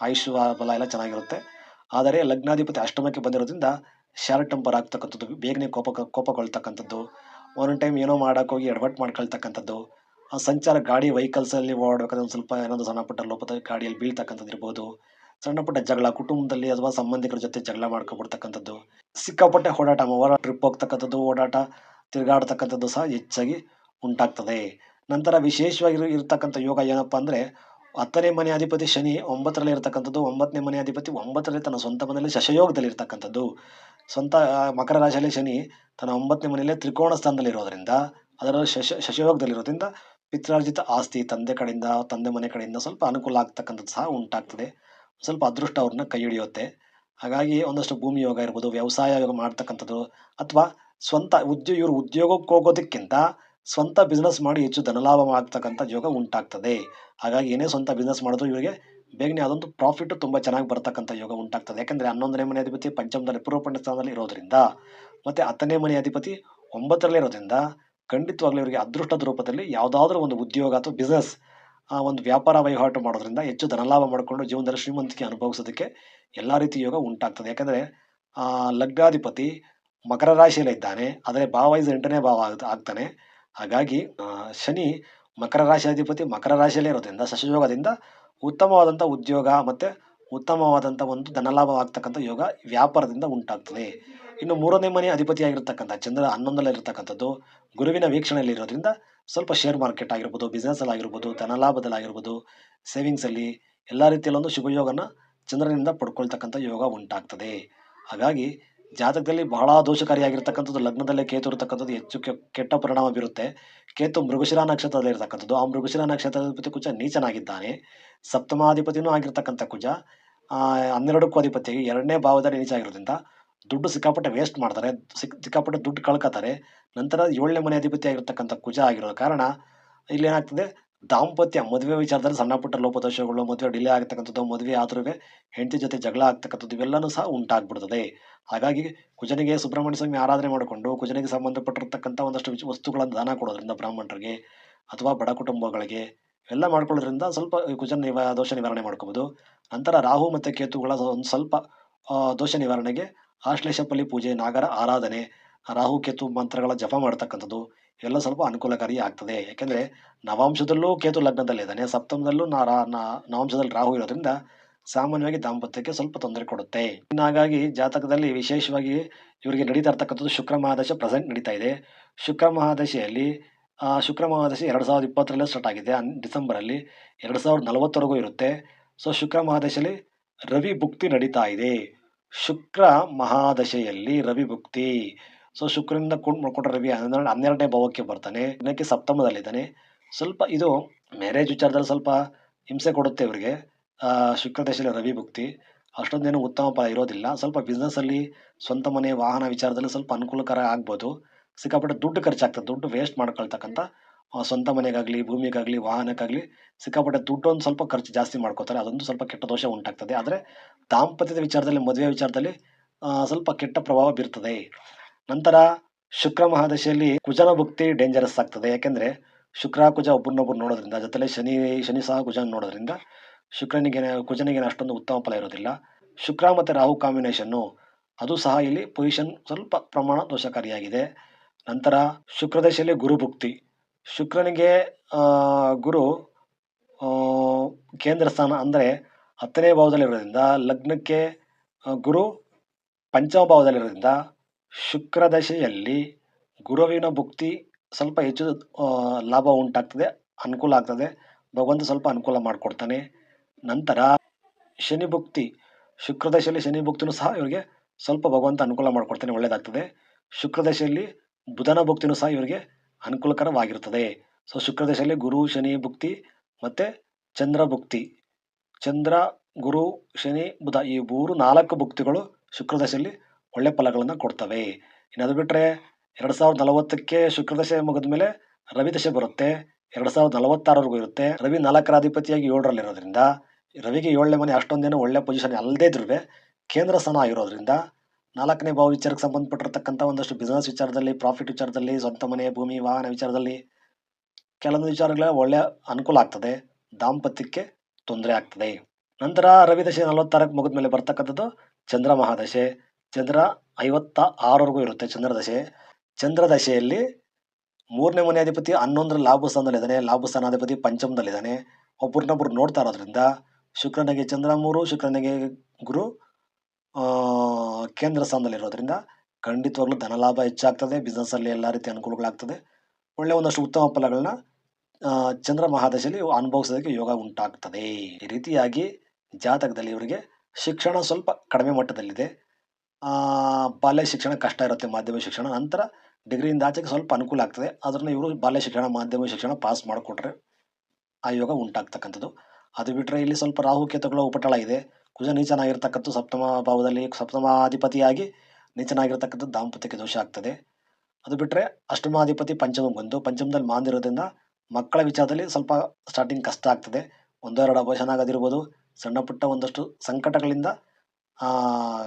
ಆಯುಷ್ ಬಲ ಎಲ್ಲ ಚೆನ್ನಾಗಿರುತ್ತೆ. ಆದರೆ ಲಗ್ನಾಧಿಪತಿ ಅಷ್ಟಮಕ್ಕೆ ಬಂದಿರೋದ್ರಿಂದ ಶಾರ್ಟ್ ಟೆಂಪರ್ ಆಗ್ತಕ್ಕಂಥದ್ದು, ಬೇಗನೆ ಕೋಪ, ಕೋಪಗೊಳ್ತಕ್ಕಂಥದ್ದು, ಒಂದೊಂದು ಟೈಮ್ ಏನೋ ಮಾಡೋಕ್ಕೋಗಿ ಹೋಗಿ ಎಡವಟ್ಟು ಮಾಡ್ಕೊಳ್ತಕ್ಕಂಥದ್ದು ಸಂಚಾರ ಗಾಡಿ ವೆಹಿಕಲ್ಸಲ್ಲಿ ಓಡಬೇಕಾದ್ರೆ ಒಂದು ಸ್ವಲ್ಪ ಏನೊಂದು ಸಣ್ಣ ಪುಟ್ಟ ಲೋಪದ ಗಾಡಿಯಲ್ಲಿ ಬೀಳ್ತಕ್ಕಂಥದ್ದು ಇರ್ಬೋದು. ಸಣ್ಣ ಪುಟ್ಟ ಜಗಳ, ಕುಟುಂಬದಲ್ಲಿ ಅಥವಾ ಸಂಬಂಧಿಕರ ಜೊತೆ ಜಗಳ ಮಾಡ್ಕೊಬಿಡ್ತಕ್ಕಂಥದ್ದು, ಸಿಕ್ಕಾಪಟ್ಟೆ ಓಡಾಟ ಮೊಬೈಲ್ ಟ್ರಿಪ್ ಹೋಗ್ತಕ್ಕಂಥದ್ದು, ಓಡಾಟ, ತಿರುಗಾಡ್ತಕ್ಕಂಥದ್ದು ಸಹ ಹೆಚ್ಚಾಗಿ ಉಂಟಾಗ್ತದೆ. ನಂತರ ವಿಶೇಷವಾಗಿ ಇರತಕ್ಕಂಥ ಯೋಗ ಏನಪ್ಪ ಅಂದರೆ, ಹತ್ತನೇ ಮನೆ ಅಧಿಪತಿ ಶನಿ ಒಂಬತ್ತರಲ್ಲಿ ಇರತಕ್ಕಂಥದ್ದು, ಒಂಬತ್ತನೇ ಮನೆ ಅಧಿಪತಿ ಒಂಬತ್ತರಲ್ಲಿ ತನ್ನ ಸ್ವಂತ ಮನೆಯಲ್ಲಿ ಶಶಯೋಗದಲ್ಲಿ ಇರತಕ್ಕಂಥದ್ದು. ಸ್ವಂತ ಮಕರ ರಾಶಿಯಲ್ಲಿ ಶನಿ ತನ್ನ ಒಂಬತ್ತನೇ ಮನೆಯಲ್ಲೇ ತ್ರಿಕೋಣ ಸ್ಥಾನದಲ್ಲಿ ಇರೋದ್ರಿಂದ ಅದರ ಶಶ ಶಶಯೋಗದಲ್ಲಿರೋದ್ರಿಂದ ಪಿತ್ರಾರ್ಜಿತ ಆಸ್ತಿ, ತಂದೆ ಕಡೆಯಿಂದ, ತಂದೆ ಮನೆ ಕಡೆಯಿಂದ ಸ್ವಲ್ಪ ಅನುಕೂಲ ಆಗ್ತಕ್ಕಂಥದ್ದು ಸಹ ಉಂಟಾಗ್ತದೆ. ಸ್ವಲ್ಪ ಅದೃಷ್ಟ ಅವ್ರನ್ನ ಕೈ ಹಿಡಿಯುತ್ತೆ. ಹಾಗಾಗಿ ಒಂದಷ್ಟು ಭೂಮಿ ಯೋಗ ಇರ್ಬೋದು, ವ್ಯವಸಾಯ ಯೋಗ ಮಾಡ್ತಕ್ಕಂಥದ್ದು, ಅಥವಾ ಸ್ವಂತ ಉದ್ಯೋ, ಇವರು ಉದ್ಯೋಗಕ್ಕೆ ಹೋಗೋದಕ್ಕಿಂತ ಸ್ವಂತ ಬಿಸ್ನೆಸ್ ಮಾಡಿ ಹೆಚ್ಚು ಧನಲಾಭ ಆಗ್ತಕ್ಕಂಥ ಯೋಗ ಉಂಟಾಗ್ತದೆ. ಹಾಗಾಗಿ ಏನೇ ಸ್ವಂತ ಬಿಸ್ನೆಸ್ ಮಾಡಿದ್ರು ಇವರಿಗೆ ಬೇಗನೆ ಅದೊಂದು ಪ್ರಾಫಿಟ್ ತುಂಬ ಚೆನ್ನಾಗಿ ಬರ್ತಕ್ಕಂಥ ಯೋಗ ಉಂಟಾಗ್ತದೆ. ಯಾಕಂದರೆ ಹನ್ನೊಂದನೇ ಮನೆ ಅಧಿಪತಿ ಪಂಚಮದಲ್ಲಿ, ಪೂರ್ವ ಪುಣ್ಯ ಸ್ಥಾನದಲ್ಲಿ ಇರೋದ್ರಿಂದ ಮತ್ತು ಹತ್ತನೇ ಮನೆ ಅಧಿಪತಿ ಒಂಬತ್ತರಲ್ಲೇ ಇರೋದ್ರಿಂದ ಖಂಡಿತವಾಗ್ಲೂ ಇವರಿಗೆ ಅದೃಷ್ಟದ ರೂಪದಲ್ಲಿ ಯಾವುದಾದ್ರೂ ಒಂದು ಉದ್ಯೋಗ ಅಥವಾ ಬಿಸ್ನೆಸ್ ಒಂದು ವ್ಯಾಪಾರ ವಹಿವಾಟು ಮಾಡೋದ್ರಿಂದ ಹೆಚ್ಚು ಧನಲಾಭ ಮಾಡಿಕೊಂಡು ಜೀವನದಲ್ಲಿ ಶ್ರೀಮಂತಿಕೆ ಅನುಭವಿಸೋದಕ್ಕೆ ಎಲ್ಲ ರೀತಿ ಯೋಗ ಉಂಟಾಗ್ತದೆ. ಯಾಕಂದರೆ ಲಗ್ನಾಧಿಪತಿ ಮಕರ ರಾಶಿಯಲ್ಲೇ ಇದ್ದಾನೆ. ಆದರೆ ಭಾವೈಸ್ ಎಂಟನೇ ಭಾವ ಆಗ, ಆಗ್ತಾನೆ. ಹಾಗಾಗಿ ಶನಿ ಮಕರ ರಾಶಿ ಅಧಿಪತಿ ಮಕರ ರಾಶಿಯಲ್ಲೇ ಇರೋದ್ರಿಂದ ಸಶಯೋಗದಿಂದ ಉತ್ತಮವಾದಂಥ ಉದ್ಯೋಗ ಮತ್ತು ಉತ್ತಮವಾದಂಥ ಒಂದು ಧನಲಾಭ ಆಗ್ತಕ್ಕಂಥ ಯೋಗ ವ್ಯಾಪಾರದಿಂದ ಉಂಟಾಗ್ತದೆ. ಇನ್ನು ಮೂರನೇ ಮನೆ ಅಧಿಪತಿಯಾಗಿರ್ತಕ್ಕಂಥ ಚಂದ್ರ ಹನ್ನೊಂದರಲ್ಲಿ ಇರತಕ್ಕಂಥದ್ದು ಗುರುವಿನ ವೀಕ್ಷಣೆಯಲ್ಲಿ ಇರೋದ್ರಿಂದ ಸ್ವಲ್ಪ ಶೇರ್ ಮಾರ್ಕೆಟ್ ಆಗಿರ್ಬೋದು ಬಿಸ್ನೆಸ್ಸಲ್ಲಿ ಆಗಿರ್ಬೋದು ಧನಲಾಭದಲ್ಲಾಗಿರ್ಬೋದು ಸೇವಿಂಗ್ಸಲ್ಲಿ ಎಲ್ಲ ರೀತಿಯಲ್ಲೊಂದು ಶುಭಯೋಗನ ಚಂದ್ರನಿಂದ ಪಡ್ಕೊಳ್ತಕ್ಕಂಥ ಯೋಗ ಉಂಟಾಗ್ತದೆ. ಹಾಗಾಗಿ ಜಾತಕದಲ್ಲಿ ಬಹಳ ದೋಷಕಾರಿಯಾಗಿರ್ತಕ್ಕಂಥದ್ದು, ಲಗ್ನದಲ್ಲೇ ಕೇತು ಇರತಕ್ಕಂಥದ್ದು ಹೆಚ್ಚು ಕೆಟ್ಟ ಪರಿಣಾಮ ಬೀರುತ್ತೆ. ಕೇತು ಮೃಗಶಿರಾ ನಕ್ಷತ್ರದಲ್ಲಿ ಇರತಕ್ಕಂಥದ್ದು, ಆ ಮೃಗಶಿರಾ ನಕ್ಷತ್ರಾಧಿಪತಿ ಕುಜ ನೀಚನಾಗಿದ್ದಾನೆ. ಸಪ್ತಮಾಧಿಪತಿನೂ ಆಗಿರ್ತಕ್ಕಂಥ ಕುಜ ಹನ್ನೆರಡಕ್ಕೂ ಅಧಿಪತಿಯಾಗಿ ಎರಡನೇ ಭಾವದಲ್ಲಿ ನೀಚ ಆಗಿರೋದ್ರಿಂದ ದುಡ್ಡು ಸಿಕ್ಕಾಪಟ್ಟೆ ವೇಸ್ಟ್ ಮಾಡ್ತಾರೆ, ಸಿಕ್, ಸಿಕ್ಕಾಪಟ್ಟೆ ದುಡ್ಡು ಕಳ್ಕೊತಾರೆ. ನಂತರ ಏಳನೇ ಮನೆ ಅಧಿಪತಿ ಆಗಿರ್ತಕ್ಕಂಥ ಕುಜ ಆಗಿರೋ ಕಾರಣ ಇಲ್ಲಿ ಏನಾಗ್ತದೆ? ದಾಂಪತ್ಯ ಮದುವೆ ವಿಚಾರದಲ್ಲಿ ಸಣ್ಣ ಪುಟ್ಟ ಲೋಪದೋಷಗಳು, ಮದುವೆ ಡಿಲೇ ಆಗ್ತಕ್ಕಂಥದ್ದು, ಮದುವೆ ಆದ್ರೂ ಹೆಂಡತಿ ಜೊತೆ ಜಗಳ ಆಗ್ತಕ್ಕಂಥದ್ದು ಇವೆಲ್ಲನೂ ಸಹ ಉಂಟಾಗ್ಬಿಡ್ತದೆ. ಹಾಗಾಗಿ ಕುಜನಿಗೆ ಸುಬ್ರಹ್ಮಣ್ಯ ಸ್ವಾಮಿ ಆರಾಧನೆ ಮಾಡಿಕೊಂಡು ಕುಜನಿಗೆ ಸಂಬಂಧಪಟ್ಟಿರ್ತಕ್ಕಂಥ ಒಂದಷ್ಟು ವಿಚ- ವಸ್ತುಗಳನ್ನು ದಾನ ಕೊಡೋದ್ರಿಂದ ಬ್ರಾಹ್ಮಣರಿಗೆ ಅಥವಾ ಬಡ ಕುಟುಂಬಗಳಿಗೆ ಎಲ್ಲ ಮಾಡ್ಕೊಳ್ಳೋದ್ರಿಂದ ಸ್ವಲ್ಪ ಕುಜನ ನಿವ, ದೋಷ ನಿವಾರಣೆ ಮಾಡ್ಕೋಬೋದು. ನಂತರ ರಾಹು ಮತ್ತು ಕೇತುಗಳ ಒಂದು ಸ್ವಲ್ಪ ದೋಷ ನಿವಾರಣೆಗೆ ಆಶ್ಲೇಷಪಲ್ಲಿ ಪೂಜೆ, ನಾಗರ ಆರಾಧನೆ, ರಾಹು, ಕೇತು ಮಂತ್ರಗಳ ಜಪ ಮಾಡ್ತಕ್ಕಂಥದ್ದು ಎಲ್ಲ ಸ್ವಲ್ಪ ಅನುಕೂಲಕಾರಿ ಆಗ್ತದೆ. ಯಾಕೆಂದರೆ ನವಾಂಶದಲ್ಲೂ ಕೇತು ಲಗ್ನದಲ್ಲಿದ್ದಾನೆ, ಸಪ್ತಮದಲ್ಲೂ ನಾ ರಾ- ನವಾಂಶದಲ್ಲಿ ರಾಹು ಇರೋದ್ರಿಂದ ಸಾಮಾನ್ಯವಾಗಿ ದಾಂಪತ್ಯಕ್ಕೆ ಸ್ವಲ್ಪ ತೊಂದರೆ ಕೊಡುತ್ತೆ. ಹಾಗಾಗಿ ಜಾತಕದಲ್ಲಿ ವಿಶೇಷವಾಗಿ ಇವರಿಗೆ ನಡೀತಾ ಇರ್ತಕ್ಕಂಥದ್ದು ಶುಕ್ರ ಮಹಾದಶೆ ಪ್ರೆಸೆಂಟ್ ನಡೀತಾ ಇದೆ. ಶುಕ್ರ ಮಹಾದಶೆಯಲ್ಲಿ ಶುಕ್ರ ಮಹಾದಶೆ ಎರಡು ಸಾವಿರದ ಇಪ್ಪತ್ತರಲ್ಲೇ ಸ್ಟಾರ್ಟ್ ಆಗಿದೆ ಡಿಸೆಂಬರಲ್ಲಿ ಎರಡು ಸಾವಿರದ ನಲವತ್ತವರೆಗೂ ಇರುತ್ತೆ. ಸೊ ಶುಕ್ರ ಮಹಾದಶೆಯಲ್ಲಿ ರವಿ ಭುಕ್ತಿ ನಡೀತಾ ಇದೆ. ಶುಕ್ರ ಮಹಾದಶೆಯಲ್ಲಿ ರವಿ ಭುಕ್ತಿ. ಸೊ ಶುಕ್ರನಿಂದ ಕೊಂಡು ಮಾಡ್ಕೊಂಡ್ರೆ ರವಿ ಹನ್ನೆರಡು ಹನ್ನೆರಡನೇ ಭಾವಕ್ಕೆ ಬರ್ತಾನೆ. ಇದಕ್ಕೆ ಸಪ್ತಮದಲ್ಲಿದ್ದಾನೆ. ಸ್ವಲ್ಪ ಇದು ಮ್ಯಾರೇಜ್ ವಿಚಾರದಲ್ಲಿ ಸ್ವಲ್ಪ ಹಿಂಸೆ ಕೊಡುತ್ತೆ ಇವರಿಗೆ. ಶುಕ್ರ ದಶೆಯಲ್ಲಿ ರವಿ ಭುಕ್ತಿ. ಅಷ್ಟೊಂದೇನು ಉತ್ತಮ ಫಲ ಇರೋದಿಲ್ಲ. ಸ್ವಲ್ಪ ಬಿಸ್ನೆಸ್ಸಲ್ಲಿ ಸ್ವಂತ ಮನೆ, ವಾಹನ ವಿಚಾರದಲ್ಲಿ ಸ್ವಲ್ಪ ಅನುಕೂಲಕರ ಆಗ್ಬೋದು. ಸಿಕ್ಕಾಪಟ್ಟೆ ದುಡ್ಡು ಖರ್ಚಾಗ್ತದೆ. ದುಡ್ಡು ವೇಸ್ಟ್ ಮಾಡ್ಕೊಳ್ತಕ್ಕಂಥ ಸ್ವಂತ ಮನೆಗಾಗಲಿ, ಭೂಮಿಗಾಗಲಿ, ವಾಹನಕ್ಕಾಗಲಿ ಸಿಕ್ಕಾಪಟ್ಟೆ ದುಡ್ಡು ಒಂದು ಸ್ವಲ್ಪ ಖರ್ಚು ಜಾಸ್ತಿ ಮಾಡ್ಕೋತಾರೆ. ಅದೊಂದು ಸ್ವಲ್ಪ ಕೆಟ್ಟ ದೋಷ ಉಂಟಾಗ್ತದೆ. ಆದರೆ ದಾಂಪತ್ಯದ ವಿಚಾರದಲ್ಲಿ, ಮದುವೆ ವಿಚಾರದಲ್ಲಿ ಸ್ವಲ್ಪ ಕೆಟ್ಟ ಪ್ರಭಾವ ಬೀರ್ತದೆ. ನಂತರ ಶುಕ್ರ ಮಹಾದಶೆಯಲ್ಲಿ ಕುಜನ ಭುಕ್ತಿ ಡೇಂಜರಸ್ ಆಗ್ತದೆ. ಯಾಕೆಂದರೆ ಶುಕ್ರ, ಕುಜ ಒಬ್ಬರನ್ನೊಬ್ಬರು ನೋಡೋದ್ರಿಂದ, ಜೊತೆಲೆ ಶನಿ ಶನಿ ಸಹ ಕುಜನ ನೋಡೋದ್ರಿಂದ ಶುಕ್ರನಿಗೆ, ಕುಜನಿಗೆ ಅಷ್ಟೊಂದು ಉತ್ತಮ ಫಲ ಇರೋದಿಲ್ಲ. ಶುಕ್ರ ಮತ್ತು ರಾಹು ಕಾಂಬಿನೇಷನ್ನು ಅದು ಸಹ ಇಲ್ಲಿ ಪೊಸಿಷನ್ ಸ್ವಲ್ಪ ಪ್ರಮಾಣ ದೋಷಕಾರಿಯಾಗಿದೆ. ನಂತರ ಶುಕ್ರದಶೆಯಲ್ಲಿ ಗುರು ಭುಕ್ತಿ. ಶುಕ್ರನಿಗೆ ಗುರು ಕೇಂದ್ರ ಸ್ಥಾನ ಅಂದರೆ ಹತ್ತನೇ ಭಾವದಲ್ಲಿರೋದ್ರಿಂದ ಲಗ್ನಕ್ಕೆ ಗುರು ಪಂಚಮ ಭಾವದಲ್ಲಿರೋದ್ರಿಂದ ಶುಕ್ರ ದಶೆಯಲ್ಲಿ ಗುರುವಿನ ಭುಕ್ತಿ ಸ್ವಲ್ಪ ಹೆಚ್ಚು ಲಾಭ ಉಂಟಾಗ್ತದೆ, ಅನುಕೂಲ ಆಗ್ತದೆ. ಭಗವಂತ ಸ್ವಲ್ಪ ಅನುಕೂಲ ಮಾಡಿಕೊಡ್ತಾನೆ. ನಂತರ ಶನಿ ಭುಕ್ತಿ, ಶುಕ್ರ ದಶೆಯಲ್ಲಿ ಶನಿ ಭುಕ್ತಿನೂ ಸಹ ಇವರಿಗೆ ಸ್ವಲ್ಪ ಭಗವಂತ ಅನುಕೂಲ ಮಾಡಿಕೊಡ್ತಾನೆ ಒಳ್ಳೆಯದಾಗ್ತದೆ ಶುಕ್ರ ದಶೆಯಲ್ಲಿ ಬುಧನ ಭುಕ್ತಿನೂ ಸಹ ಇವರಿಗೆ ಅನುಕೂಲಕರವಾಗಿರುತ್ತದೆ. ಸೊ, ಶುಕ್ರ ದಶೆಯಲ್ಲಿ ಗುರು, ಶನಿ, ಭುಕ್ತಿ ಮತ್ತು ಚಂದ್ರ, ಭುಕ್ತಿ. ಚಂದ್ರ, ಗುರು, ಶನಿ, ಬುಧ ಈ ಮೂರು ನಾಲ್ಕು ಭುಕ್ತಿಗಳು ಶುಕ್ರ ದಶೆಯಲ್ಲಿ ಒಳ್ಳೆ ಫಲಗಳನ್ನು ಕೊಡ್ತವೆ. ಇನ್ನದು ಬಿಟ್ಟರೆ ಎರಡು ಸಾವಿರದ ನಲವತ್ತಕ್ಕೆ ಶುಕ್ರ ದಶೆ ಮುಗಿದ ಮೇಲೆ ರವಿ ದಶೆ ಬರುತ್ತೆ. ಎರಡು ಸಾವಿರದ ನಲವತ್ತಾರವರೆಗೂ ಇರುತ್ತೆ. ರವಿ ನಾಲ್ಕರ ಅಧಿಪತಿಯಾಗಿ ಏಳರಲ್ಲಿರೋದ್ರಿಂದ, ರವಿಗೆ ಏಳನೇ ಮನೆ ಅಷ್ಟೊಂದೇನು ಒಳ್ಳೆ ಪೊಸಿಷನ್ ಅಲ್ಲದೇ ಇದ್ರೂ ಕೇಂದ್ರ ಸ್ಥಾನ ಆಗಿರೋದ್ರಿಂದ ನಾಲ್ಕನೇ ಭಾವ ವಿಚಾರಕ್ಕೆ ಸಂಬಂಧಪಟ್ಟಿರತಕ್ಕಂಥ ಒಂದಷ್ಟು ಬಿಸ್ನೆಸ್ ವಿಚಾರದಲ್ಲಿ ಪ್ರಾಫಿಟ್ ವಿಚಾರದಲ್ಲಿ, ಸ್ವಂತ ಮನೆ, ಭೂಮಿ, ವಾಹನ ವಿಚಾರದಲ್ಲಿ ಕೆಲವೊಂದು ವಿಚಾರಗಳ ಒಳ್ಳೆಯ ಅನುಕೂಲ ಆಗ್ತದೆ, ದಾಂಪತ್ಯಕ್ಕೆ ತೊಂದರೆ ಆಗ್ತದೆ. ನಂತರ ರವಿ ದಶೆ ನಲವತ್ತಾರಕ್ಕೆ ಮುಗಿದ ಮೇಲೆ ಬರ್ತಕ್ಕಂಥದ್ದು ಚಂದ್ರ ಮಹಾದಶೆ. ಚಂದ್ರ ಐವತ್ತ ಆರವರೆಗೂ ಇರುತ್ತೆ ಚಂದ್ರದಶೆ ಚಂದ್ರದಶೆಯಲ್ಲಿ ಚಂದ್ರ ದಶೆಯಲ್ಲಿ ಮೂರನೇ ಮನೆ ಅಧಿಪತಿ ಹನ್ನೊಂದರ ಲಾಭ ಸ್ಥಾನಾಧಿಪತಿ ಪಂಚಮದಲ್ಲಿದ್ದಾನೆ. ಒಬ್ಬರನ್ನೊಬ್ಬರು ನೋಡ್ತಾ ಇರೋದ್ರಿಂದ ಶುಕ್ರನಿಗೆ ಚಂದ್ರ ಮೂರು, ಶುಕ್ರನಿಗೆ ಗುರು ಕೇಂದ್ರ ಸ್ಥಾನದಲ್ಲಿರೋದ್ರಿಂದ ಖಂಡಿತವಾಗ್ಲೂ ಧನಲಾಭ ಹೆಚ್ಚಾಗ್ತದೆ ಬಿಸ್ನೆಸ್ಸಲ್ಲಿ ಎಲ್ಲ ರೀತಿ ಅನುಕೂಲಗಳಾಗ್ತದೆ. ಒಳ್ಳೆಯ ಒಂದಷ್ಟು ಉತ್ತಮ ಫಲಗಳನ್ನ ಚಂದ್ರ ಮಹಾದಶೆಯಲ್ಲಿ ಅನುಭವಿಸೋದಕ್ಕೆ ಯೋಗ ಉಂಟಾಗ್ತದೆ. ಈ ರೀತಿಯಾಗಿ ಜಾತಕದಲ್ಲಿ ಇವರಿಗೆ ಶಿಕ್ಷಣ ಸ್ವಲ್ಪ ಕಡಿಮೆ ಮಟ್ಟದಲ್ಲಿದೆ. ಬಾಲ್ಯ ಶಿಕ್ಷಣ ಕಷ್ಟ ಇರುತ್ತೆ ಮಾಧ್ಯಮಿಕ ಶಿಕ್ಷಣ. ನಂತರ ಡಿಗ್ರಿಯಿಂದ ಆಚೆಗೆ ಸ್ವಲ್ಪ ಅನುಕೂಲ ಆಗ್ತದೆ. ಅದನ್ನು ಇವರು ಬಾಲ್ಯ ಶಿಕ್ಷಣ ಮಾಧ್ಯಮಿಕ ಶಿಕ್ಷಣ ಪಾಸ್ ಮಾಡಿಕೊಟ್ರೆ ಆ ಯೋಗ ಉಂಟಾಗ್ತಕ್ಕಂಥದ್ದು. ಅದು ಬಿಟ್ಟರೆ ಇಲ್ಲಿ ಸ್ವಲ್ಪ ರಾಹು ಕೇತುಗಳ ಉಪಟಳ ಇದೆ. ಕುಜ ನೀಚನಾಗಿರ್ತಕ್ಕಂಥ ಸಪ್ತಮ ಭಾವದಲ್ಲಿ ಸಪ್ತಮಾಧಿಪತಿಯಾಗಿ ನೀಚನಾಗಿರ್ತಕ್ಕಂಥದ್ದು ದಾಂಪತ್ಯಕ್ಕೆ ದೋಷ ಆಗ್ತದೆ. ಅದು ಬಿಟ್ಟರೆ ಅಷ್ಟಮಾಧಿಪತಿ ಪಂಚಮ ಬಂದು ಪಂಚಮದಲ್ಲಿ ಮಾಂದಿರೋದ್ರಿಂದ ಮಕ್ಕಳ ವಿಚಾರದಲ್ಲಿ ಸ್ವಲ್ಪ ಸ್ಟಾರ್ಟಿಂಗ್ ಕಷ್ಟ ಆಗ್ತದೆ. ಒಂದೆರಡು ಅಪೋಷನ್ ಆಗೋದಿರ್ಬೋದು ಸಣ್ಣ ಪುಟ್ಟ ಒಂದಷ್ಟು ಸಂಕಟಗಳಿಂದ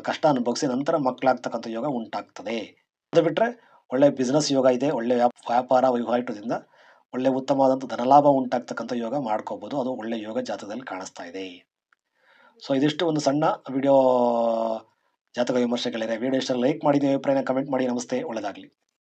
ಕಷ್ಟ ಅನುಭವಿಸಿ ನಂತರ ಮಕ್ಕಳಾಗ್ತಕ್ಕಂಥ ಯೋಗ ಉಂಟಾಗ್ತದೆ. ಅದು ಬಿಟ್ಟರೆ ಒಳ್ಳೆ ಬಿಸ್ನೆಸ್ ಯೋಗ ಇದೆ. ಒಳ್ಳೆ ವ್ಯಾಪ್- ವ್ಯಾಪಾರ ವಹಿವಾಟದಿಂದ ಒಳ್ಳೆ ಉತ್ತಮವಾದಂಥ ಧನಲಾಭ ಉಂಟಾಗ್ತಕ್ಕಂಥ ಯೋಗ ಮಾಡ್ಕೋಬೋದು. ಅದು ಒಳ್ಳೆ ಯೋಗ ಜಾತಕದಲ್ಲಿ ಕಾಣಿಸ್ತಾ ಇದೆ. ಸೊ ಇದಿಷ್ಟು ಒಂದು ಸಣ್ಣ ವಿಡಿಯೋ ಜಾತಕ ವಿಮರ್ಶೆಗಳಿದೆ ವಿಡಿಯೋ ಇಷ್ಟ ಲೈಕ್ ಮಾಡಿ ಅಭಿಪ್ರಾಯನ ಕಮೆಂಟ್ ಮಾಡಿ. ನಮಸ್ತೆ. ಒಳ್ಳೆಯದಾಗಲಿ